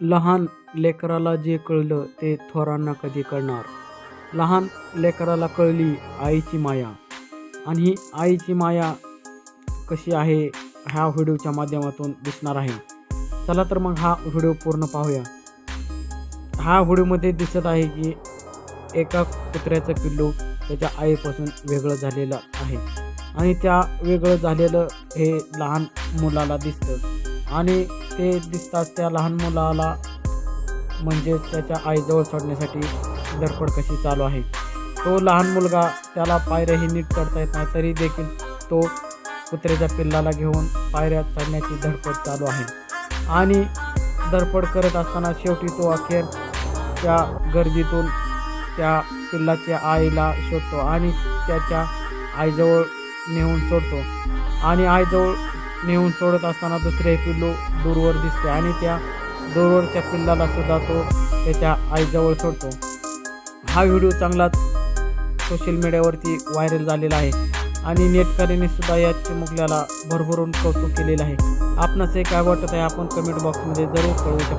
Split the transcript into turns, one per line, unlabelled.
लहान लेकराला जे कळलं ते थोरांना कधी कळणार. लहान लेकराला कळली आईची माया. आणि ही आईची माया कशी आहे ह्या व्हिडिओच्या माध्यमातून दिसणार आहे. चला तर मग हा व्हिडिओ पूर्ण पाहूया. हा व्हिडिओमध्ये दिसत आहे की एका कुत्र्याचं पिल्लू त्याच्या आईपासून वेगळं झालेलं आहे. आणि त्या वेगळं झालेलं हे लहान मुलाला दिसतं. आणि ते दिसताच त्या लहान मुलाला म्हणजे त्याच्या आईजवळ सोडण्यासाठी धडपड कशी चालू आहे. तो लहान मुलगा त्याला पायऱ्याही नीट चढता येत नाही तरी देखील तो कुत्र्याच्या पिल्लाला घेऊन पायऱ्या चढण्याची धडपड चालू आहे. आणि धडपड करत असताना शेवटी तो अखेर त्या गर्दीतून त्या पिल्लाच्या आईला शोधतो आणि त्याच्या आईजवळ नेऊन सोडतो. आणि आईजवळ नेऊन सोडत असताना दुसरे पिल्लू दूरवर दिसते आणि त्या दूरवरच्या पिल्लाला सुद्धा तो त्याच्या आईजवळ सोडतो. हा व्हिडिओ चांगलाच सोशल मीडियावरती व्हायरल झालेला आहे आणि नेटकऱ्यांनी सुद्धा या चिमुकल्याला भरभरून कौतुक केलेलं आहे. आपणास हे काय वाटत आहे आपण कमेंट बॉक्समध्ये जरूर कळवू शकतो.